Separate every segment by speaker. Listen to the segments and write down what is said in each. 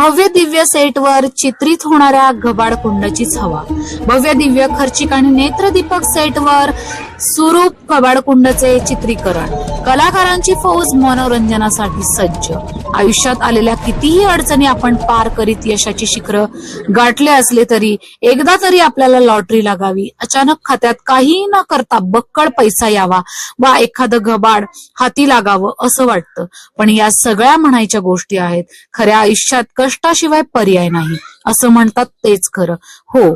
Speaker 1: भव्य दिव्य सेटवर चित्रित होणाऱ्या घबाड कुंडचीच हवा. भव्य दिव्य खर्चिक आणि नेत्रदीपक सेटवर सुरूप कबाडकुंडचे चित्रीकरण. कलाकारांची फौज मनोरंजनासाठी सज्ज. आयुष्यात आलेल्या कितीही अडचणी आपण पार करीत यशाची शिखरं गाठले असले तरी एकदा तरी आपल्याला लॉटरी लागावी. अचानक खात्यात काही न करता बक्कळ पैसा यावा वा एखादं घबाड हाती लागावं असं वाटतं. पण या सगळ्या म्हणायच्या गोष्टी आहेत. खऱ्या आयुष्यात कष्टाशिवाय पर्याय नाही. असं म्हणतात तेच खरं. हो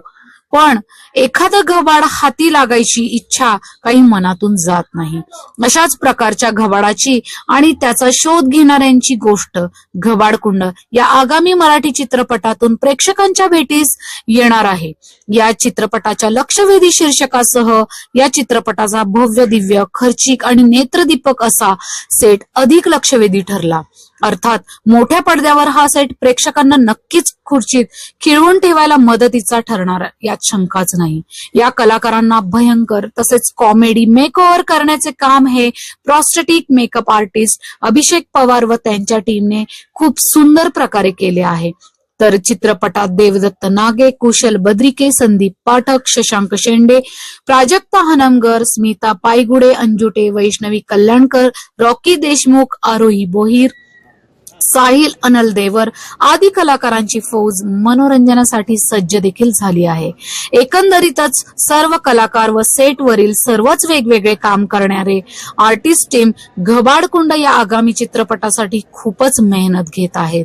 Speaker 1: पण एखादं घबाड हाती लागायची इच्छा काही मनातून जात नाही. अशाच प्रकारच्या घबाडाची आणि त्याचा शोध घेणाऱ्यांची गोष्ट घबाडकुंड या आगामी मराठी चित्रपटातून प्रेक्षकांच्या भेटीस येणार आहे. या चित्रपटाच्या लक्षवेधी शीर्षकासह या चित्रपटाचा भव्य दिव्य खर्चिक आणि नेत्रदीपक असा सेट अधिक लक्षवेधी ठरला. अर्थात मोठ्या पडद्यावर हा सेट प्रेक्षकांना नक्कीच खुर्चीत खिळवून ठेवायला मदतीचा ठरणार यात शंकाच नाही. या कलाकारांना भयंकर तसेच कॉमेडी मेकओव्हर करण्याचे काम हे prosthetic makeup artist Abhishek Pawar व त्यांच्या टीमने खूप सुंदर प्रकारे केले आहे. तर चित्रपटात देवदत्त नागे कुशल बद्रिके संदीप पाठक शशांक शेंडे प्राजक्ता हनमगर स्मिता पायगुडे अंजुटे वैष्णवी कल्याणकर रॉकी देशमुख आरोही बोहीर साहिल अनल देवर आदी कलाकारांची फौज मनोरंजनासाठी सज्ज देखील झाली आहे. एकंदरीतच सर्व कलाकार व सेटवरील सर्वच वेगवेगळे काम करणारे आर्टिस्ट टीम घबाडकुंड या आगामी चित्रपटासाठी खूपच मेहनत घेत आहेत.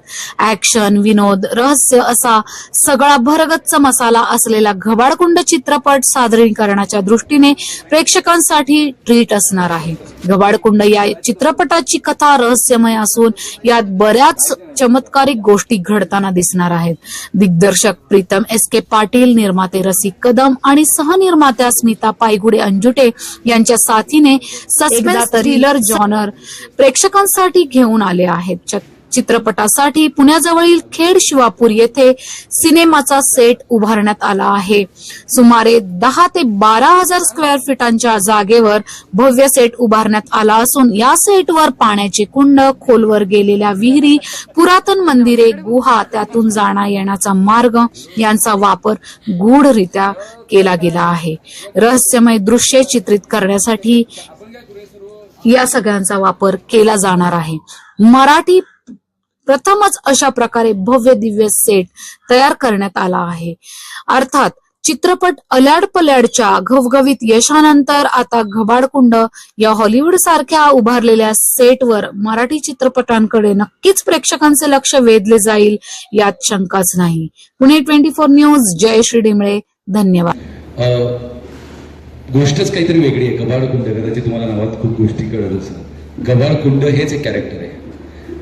Speaker 1: ऍक्शन विनोद रहस्य असा सगळा भरगच्च मसाला असलेला घबाडकुंड चित्रपट सादरीकरणाच्या दृष्टीने प्रेक्षकांसाठी ट्रीट असणार आहे. घबाडकुंड या चित्रपटाची कथा रहस्यमय असून यात बऱ्याच चमत्कारिक गोष्टी घडताना दिसणार आहेत. दिग्दर्शक प्रीतम एस के पाटील निर्माते रसिक कदम आणि सहनिर्मात्या स्मिता पायगुडे अंजुटे यांच्या साथीने सस्पेन्स थ्रिलर जॉनर प्रेक्षकांसाठी घेऊन आले आहेत. चित्रपटासाठी पुण्याजवळील खेड शिवापूर येथे सिनेमाचा सेट उभारण्यात आला आहे. सुमारे दहा ते बारा हजार स्क्वेअर फीटांच्या जागेवर भव्य सेट उभारण्यात आला असून या सेटवर पाण्याचे कुंड खोलवर गेलेल्या विहिरी पुरातन मंदिरे गुहा त्यातून जाणा येण्याचा मार्ग यांचा वापर गूढरित्या केला गेला आहे. रहस्यमय दृश्ये चित्रित करण्यासाठी या सगळ्यांचा वापर केला जाणार आहे. मराठी प्रथमच अशा प्रकारे भव्य दिव्य सेट तयार करण्यात आला आहे. अर्थात चित्रपट अल्याड पल्याडच्या घवघवीत यशानंतर आता घबाडकुंड या हॉलिवूड सारख्या उभारलेल्या सेटवर मराठी चित्रपटांकडे नक्कीच प्रेक्षकांचे लक्ष वेधले जाईल यात शंकाच नाही. Pune twenty four news Jay Shri Dimle धन्यवाद
Speaker 2: गोष्टच काहीतरी वेगळी आहे. गबाळकुंड कदाचित तुम्हाला नावात खूप गोष्टी कळत असेल. गबाळकुंड हेच एक कॅरेक्टर आहे.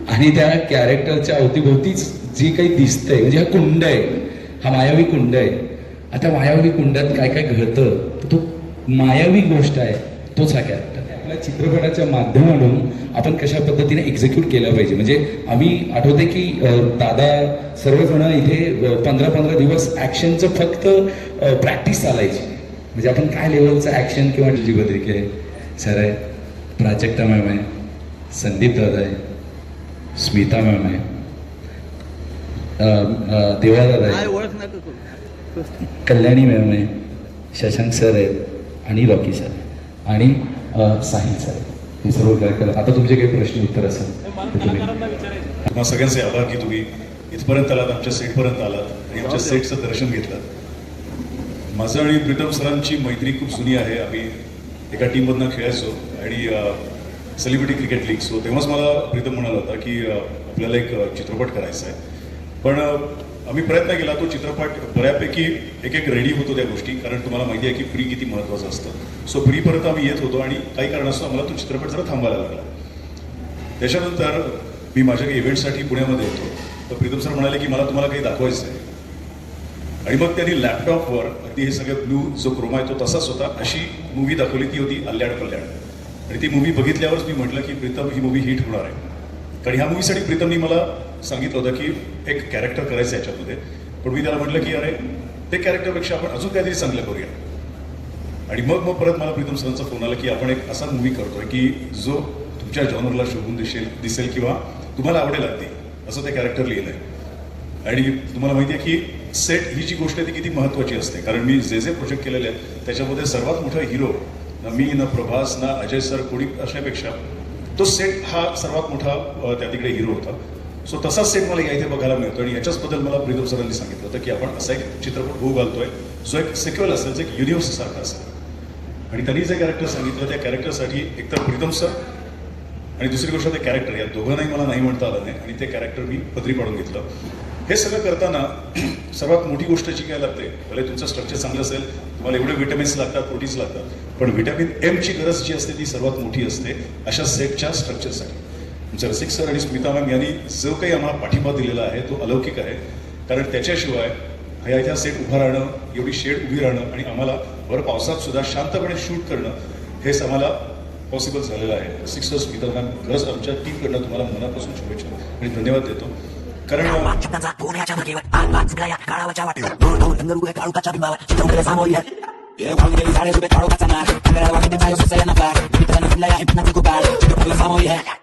Speaker 2: आणि त्या कॅरेक्टरच्या अवतीभोवतीच जी काही दिसतंय म्हणजे हा कुंड आहे हा मायावी कुंड आहे. आता मायावी कुंडात काय काय घडतं तो मायावी गोष्ट आहे तोच हा कॅरेक्टर आपल्या चित्रपटाच्या माध्यमातून आपण कशा पद्धतीने एक्झिक्यूट केलं पाहिजे? म्हणजे आम्ही आठवते की दादा सर्वजण इथे पंधरा पंधरा दिवस ॲक्शनचं फक्त प्रॅक्टिस चालायची. म्हणजे आपण काय लेवलचं ॲक्शन किंवा जी बद्रिक आहे सर आहे प्राजक्ता मॅम आहे संदीप दादा आहे. स्मिता मॅम आहे. अ, अ, देवा दादा आहे कल्याणी मॅम आहे शशांक सर आहेत आणि रॉकी सर. आणि साहिल सर. हे सर्व कॅरेक्टर आता तुमचे काही प्रश्न उत्तर असेल
Speaker 3: सगळ्यांचे आभार की तुम्ही इथपर्यंत आलात आमच्या सेटपर्यंत आलात आणि आमच्या सेटचं दर्शन घेतलं. माझं आणि प्रीतम सरांची मैत्री खूप जुनी आहे. आम्ही एका टीममधनं खेळायचो आणि सेलिब्रिटी क्रिकेट लीग सो तेव्हाच मला प्रीतम म्हणाला होता की आपल्याला एक चित्रपट करायचा आहे. पण आम्ही प्रयत्न केला तो चित्रपट बऱ्यापैकी एक एक रेडी होतो त्या गोष्टी. कारण तुम्हाला माहिती आहे की प्री किती महत्त्वाचं असतं. सो प्रीपर्यंत आम्ही येत होतो आणि काही कारणास्तव आम्हाला तो चित्रपट जरा थांबायला लागला. त्याच्यानंतर मी माझ्या काही इव्हेंटसाठी पुण्यामध्ये येतो तर प्रीतम सर म्हणाले की मला तुम्हाला काही दाखवायचं आहे आणि मग त्यांनी लॅपटॉपवर अगदी हे सगळं ब्लू जो क्रोमा आहे तो तसाच होता. अशी मूवी दाखवली ती होती अल्ल्याड पल्ल्याड आणि ती मूवी बघितल्यावरच मी म्हटलं की प्रीतम ही मूवी हिट होणार आहे. कारण ह्या मूवीसाठी प्रीतमनी मला सांगितलं होतं की एक कॅरेक्टर करायचं याच्यामध्ये. पण मी त्याला म्हटलं की अरे ते कॅरेक्टरपेक्षा आपण अजून काहीतरी चांगलं करूया. आणि मग मग परत मला प्रीतम सरांचा फोन आला की आपण एक असा मूवी करतोय की जो तुमच्या जॉनरला शोभून दिसेल दिसेल किंवा तुम्हाला आवडेल अगदी असं ते कॅरेक्टर लिहिलं आहे आणि तुम्हाला माहिती आहे की सेट ही जी गोष्ट आहे ती किती महत्त्वाची असते. कारण मी जे जे प्रोजेक्ट केलेले आहेत त्याच्यामध्ये सर्वात मोठा हिरो मी ना प्रभास ना अजय सर कोणी असण्यापेक्षा तो सेट हा सर्वात मोठा त्या तिकडे हिरो होता. सो तसाच सेट मला या इथे बघायला मिळतो आणि याच्याचबद्दल मला प्रीतम सरांनी सांगितलं होतं की आपण असा एक चित्रपट होऊ घालतोय. जो एक सिक्वेल असेल जो एक युनिव्हर्स सारखा असेल. आणि त्यांनी जे कॅरेक्टर सांगितलं त्या कॅरेक्टरसाठी एकतर प्रीतम सर आणि दुसरी गोष्ट ते कॅरेक्टर या दोघांनाही मला नाही म्हणता आलं नाही. आणि ते कॅरेक्टर मी पदरी पाडून घेतलं. हे सगळं करताना सर्वात मोठी गोष्ट जी काय लागते भले तुमचं स्ट्रक्चर चांगलं असेल तुम्हाला एवढे विटॅमिन्स लागतात प्रोटीन्स लागतात पण व्हिटॅमिन एमची गरज जी असते ती सर्वात मोठी असते अशा सेटच्या स्ट्रक्चरसाठी. तुमचे रसिक सर आणि स्मिता मॅम यांनी जो काही आम्हाला पाठिंबा दिलेला आहे तो अलौकिक आहे. कारण त्याच्याशिवाय ह्या ह्या सेट उभं राहणं एवढी शेड उभी राहणं आणि आम्हाला भर पावसात सुद्धा शांतपणे शूट करणं हेच आम्हाला पॉसिबल झालेलं आहे. सिक्स सर स्मिता मॅम खरंच आमच्या टीमकडनं तुम्हाला मनापासून शुभेच्छा आणि धन्यवाद देतो. कारण
Speaker 4: Yeah, wao nielizane, żeby karo kacana Kamera łapie pytają, co ja na bar Gdyby to na chwilę, ja im na tego bar Czy to powie samo,
Speaker 5: yeah.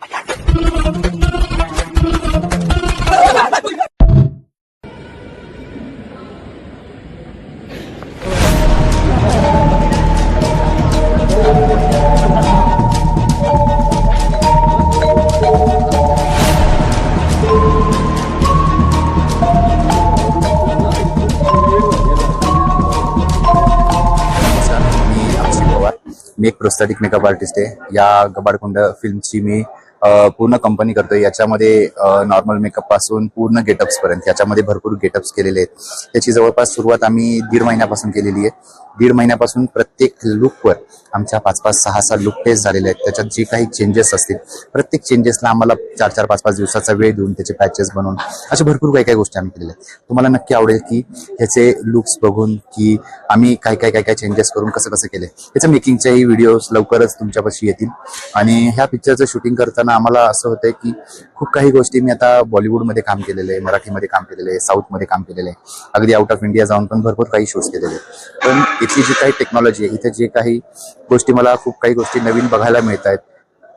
Speaker 5: मी एक प्रोस्थेटिक मेकअप आर्टिस्ट आहे. या गबाडकुंड फिल्मची मी पूर्ण कंपनी करतोय. याच्यामध्ये normal मेकअपपासून पूर्ण getups पर्यंत. याच्यामध्ये भरपूर गेटअप्स केलेले आहेत. त्याची जवळपास सुरुवात आम्ही दीड महिन्यापासून केलेली आहे. दीड महिन्यापासून प्रत्येक लुकवर आमच्या पाच पाच सहा सहा लुक टेस्ट झालेले आहेत. त्याच्यात जे काही चेंजेस असतील प्रत्येक चेंजेसला आम्हाला चार चार पाच पाच दिवसाचा वेळ देऊन त्याचे पॅचेस बनवून अशा भरपूर काही काही गोष्टी आम्ही केलेल्या आहेत. तुम्हाला नक्की आवडेल की ह्याचे लुक्स बघून की आम्ही काय काय काय काय चेंजेस करून कसं कसं केले त्याच्या मेकिंगच्याही व्हिडिओज लवकरच तुमच्यापाशी येतील. आणि ह्या पिक्चरचं शूटिंग करताना आम्हाला असं होतंय की खूप काही गोष्टी मी आता बॉलिवूडमध्ये काम केलेलं आहे मराठीमध्ये काम केलेलं आहे साऊथमध्ये काम केलेलं आहे. अगदी आउट ऑफ इंडिया जाऊन पण भरपूर काही शोज केलेले आहेत. पण इथली जी काही टेक्नॉलॉजी आहे इथे जे काही गोष्टी मला खूप काही गोष्टी नवीन बघायला मिळत आहेत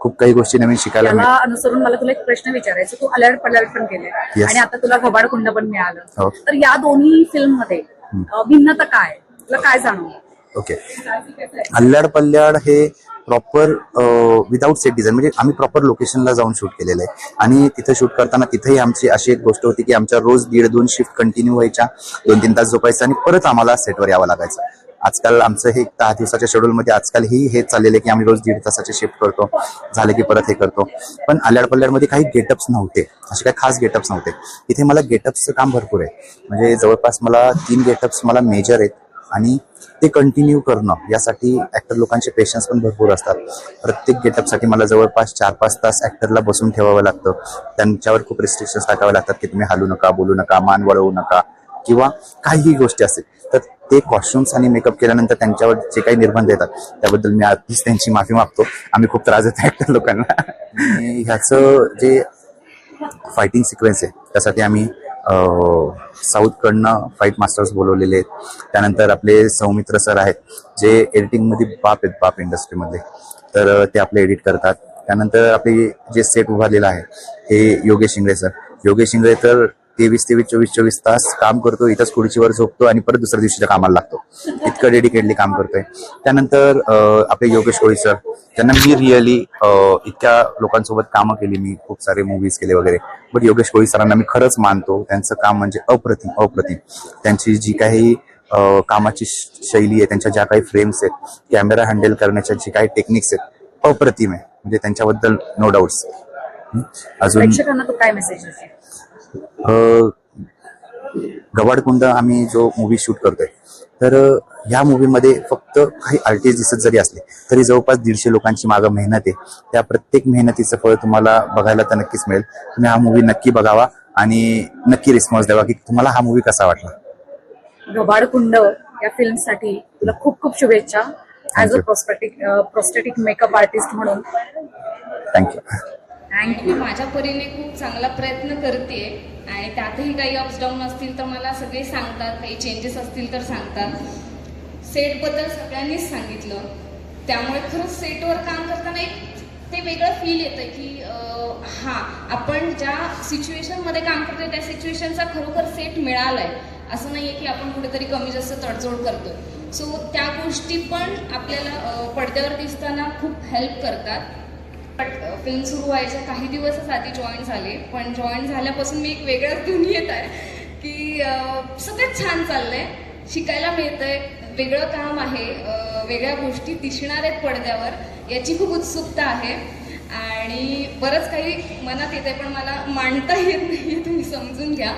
Speaker 5: खूप काही गोष्टी नवीन शिकायला
Speaker 6: त्याला
Speaker 5: मिळतात
Speaker 6: अनुसरून मला तुला एक प्रश्न विचारायचा तू अलर्ट पलर्ट पण केले
Speaker 5: Yes.
Speaker 6: आणि आता तुला घबाड कुंड पण मिळालं.
Speaker 5: हो.
Speaker 6: तर या दोन्ही फिल्ममध्ये अं, भिन्नता काय आहे? तुला काय जाणवलं?
Speaker 5: ओके अल्ल्याड पल्ल्याड हे प्रॉपर विदाऊट सेट डिझाईन म्हणजे आम्ही प्रॉपर लोकेशनला जाऊन शूट केलेलं आहे. आणि तिथं शूट करताना तिथेही आमची अशी एक गोष्ट होती की आमच्या रोज दीड दोन शिफ्ट कंटिन्यू व्हायच्या दोन तीन तास झोपायचं आणि परत आम्हाला सेटवर यावं लागायचं. आजकाल आमचं हे दहा दिवसाच्या शेड्यूलमध्ये आजकाल ही हे चाललेलं आहे की आम्ही रोज दीड तासाचे शिफ्ट करतो झाले की परत हे करतो. पण आल्याड पल्ल्याडमध्ये काही गेटअप्स नव्हते असे काही खास गेटअप्स नव्हते. इथे मला गेटअप्सचं काम भरपूर आहे. म्हणजे जवळपास मला तीन गेटअप्स मला मेजर आहेत आणि ते कंटिन्यू करणं यासाठी ॲक्टर लोकांचे पेशन्स पण भरपूर असतात. प्रत्येक गेटअपसाठी मला जवळपास चार पाच तास ॲक्टरला बसून ठेवावं लागतं. त्यांच्यावर खूप रिस्ट्रिक्शन्स टाकावे लागतात की तुम्ही हलू नका बोलू नका मान वळवू नका किंवा काहीही गोष्टी असतील. तर ते कॉस्ट्युम्स आणि मेकअप केल्यानंतर त्यांच्यावर जे काही निर्बंध येतात त्याबद्दल मी आधीच त्यांची माफी मागतो. आम्ही खूप त्रास देतो ऍक्टर लोकांना. ह्याचं जे फायटिंग सिक्वेन्स आहे त्यासाठी आम्ही साऊथकडनं फाईट मास्टर्स बोलवलेले आहेत. त्यानंतर आपले सौमित्र सर आहेत जे एडिटिंगमध्ये बाप आहेत बाप इंडस्ट्रीमध्ये तर ते आपले एडिट करतात. त्यानंतर आपले जे सेट उभारलेलं आहे हे योगेश इंगळे सर योगेश इंगळे तर तेवीस तेवीस चोवीस चोवीस तास काम करतो इथंच खुर्चीवर झोपतो आणि परत दुसऱ्या दिवशीच्या कामाला लागतो. इतकं डेडिकेटली काम करतोय. त्यानंतर आपले योगेश कोळी सर त्यांना मी रिअली इतक्या लोकांसोबत कामं केली मी खूप सारे मूवीज केले वगैरे. बट योगेश कोळी सरांना मी खरंच मानतो त्यांचं काम म्हणजे अप्रतिम अप्रतिम. त्यांची जी काही कामाची शैली आहे त्यांच्या ज्या काही फ्रेम्स आहेत कॅमेरा हँडल करण्याच्या जी काही टेक्निक्स आहेत अप्रतिम आहे. म्हणजे त्यांच्याबद्दल नो डाऊट्स अजून
Speaker 6: काय मेसेज
Speaker 5: गवाडकुंड आम्ही जो मूवी शूट करतोय तर ह्या मूवीमध्ये फक्त काही आर्टिस्ट दिसत जरी असले तरी जवळपास दीडशे लोकांची मागं मेहनत आहे. त्या प्रत्येक मेहनतीचं फळ तुम्हाला बघायला तर नक्कीच मिळेल. तुम्ही हा मूवी नक्की बघावा आणि नक्की रिस्पॉन्स द्यावा की तुम्हाला हा मूवी कसा वाटला.
Speaker 6: घबाड कुंड या फिल्मसाठी तुला खूप खूप शुभेच्छा. As a prosthetic makeup artist म्हणून.
Speaker 5: थँक्यू
Speaker 6: थँक्यू
Speaker 7: माझ्या परीने खूप चांगला प्रयत्न करते आणि त्यातही काही अप्स डाऊन असतील तर मला सगळे सांगतात काही चेंजेस असतील तर सांगतात. सेटबद्दल सगळ्यांनीच सांगितलं. त्यामुळे खरंच सेटवर काम करताना एक ते वेगळं फील येतं की हा आपण ज्या सिच्युएशनमध्ये काम करतोय त्या सिच्युएशनचा खरोखर सेट मिळालाय. असं नाहीये की आपण कुठेतरी कमी जास्त तडजोड करतो सो त्या गोष्टी पण आपल्याला पडद्यावर दिसताना खूप हेल्प करतात. बट फिल्म uh, सुरू व्हायच्या काही दिवसच आधी जॉईन झाले. पण जॉईन झाल्यापासून मी एक वेगळ्याच दुनियेत आहे की सगळंच छान चाललंय. शिकायला मिळतंय. वेगळं काम आहे. वेगळ्या गोष्टी दिसणार आहेत पडद्यावर. याची खूप उत्सुकता आहे. आणि बरंच काही मनात येते पण मला मांडता येत नाही तुम्ही समजून घ्या.